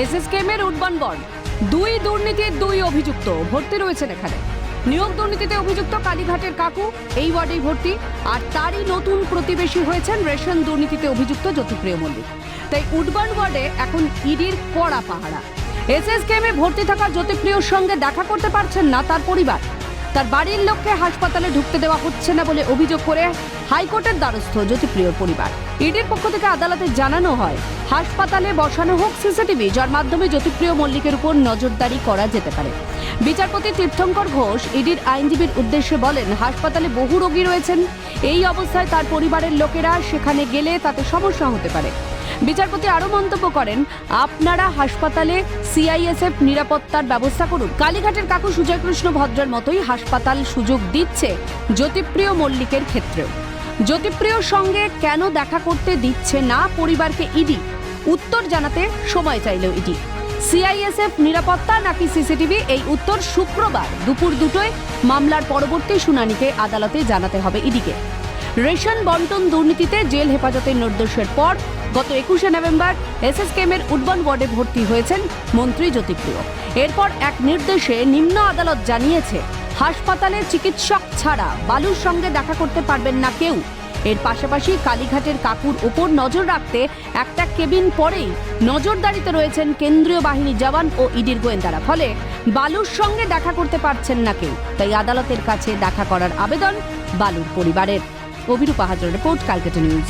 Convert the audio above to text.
SSKM এর Woodburn বন দুই দুর্নীতির দুই অভিযুক্ত ভর্তি রয়েছেন এখানে। নিয়োগ দুর্নীতিতে অভিযুক্ত কালীঘাটের কাকু, এই ওয়ার্ডেই ভর্তি। আর তারই নতুন প্রতিবেশী হয়েছেন রেশন দুর্নীতিতে অভিযুক্ত জ্যোতিপ্রিয় মল্লিক। তাই উডবান ওয়ার্ডে এখন ইডির কড়া পাহারা। এসএসকেমে ভর্তি থাকা জ্যোতিপ্রিয়র সঙ্গে দেখা করতে পারছেন না তার পরিবার। তার বাড়ির লোককে হাসপাতালে ঢুকতে দেওয়া হচ্ছে না বলে অভিযোগ করে হাইকোর্টের দ্বারস্থ জ্যোতিপ্রিয়র পরিবার। ইডির পক্ষ থেকে আদালতে জানানো হয়, হাসপাতালে বসানো হোক সিসিটিভি, যার মাধ্যমে জ্যোতিপ্রিয় মল্লিকের উপর নজরদারি করা যেতে পারে। বিচারপতি তীর্থঙ্কর ঘোষ ইডির আইনজীবীর উদ্দেশ্যে বলেন, হাসপাতালে বহু রোগী রয়েছেন। এই অবস্থায় তার পরিবারের লোকেরা সেখানে গেলে তাতে সমস্যা হতে পারে। বিচারপতি আরও মন্তব্য করেন, আপনারা হাসপাতালে সিআইএসএফ নিরাপত্তার ব্যবস্থা করুন। কালীঘাটের কাকু সুজয়কৃষ্ণ ভদ্রের মতোই হাসপাতাল সুযোগ দিচ্ছে জ্যোতিপ্রিয় মল্লিকের ক্ষেত্রেও। জ্যোতিপ্রিয়র সঙ্গে কেন দেখা করতে দিচ্ছে না পরিবারকে ইডি? উত্তর জানাতে সময় চাইল ইডি। সিআইএসএফ নিরাপত্তা নাকি সিসিটিভি? এই উত্তর শুক্রবার দুপুর দুটোয় মামলার পরবর্তী শুনানিতে আদালতে জানাতে হবে ইডিকে। রেশন বন্টন দুর্নীতিতে জেল হেফাজতের নির্দেশের পর গত একুশে নভেম্বর এসএসকেএমের উডবন ওয়ার্ডে ভর্তি হয়েছেন মন্ত্রী জ্যোতিপ্রিয়। এরপর এক নির্দেশে নিম্ন আদালত জানিয়েছে, হাসপাতালে চিকিৎসক ছাড়া বালুর সঙ্গে দেখা করতে পারবেন না কেউ। এর পাশাপাশি কালীঘাটের কাকুর উপর নজর রাখতে একটা কেবিন পরেই নজরদারিতে রয়েছেন কেন্দ্রীয় বাহিনী জওয়ান ও ইডির গোয়েন্দারা। ফলে বালুর সঙ্গে দেখা করতে পারছেন না কেউ। তাই আদালতের কাছে দেখা করার আবেদন বালুর পরিবারের। অভিরূপ হাজার রিপোর্ট ক্যালকাটা নিউজ।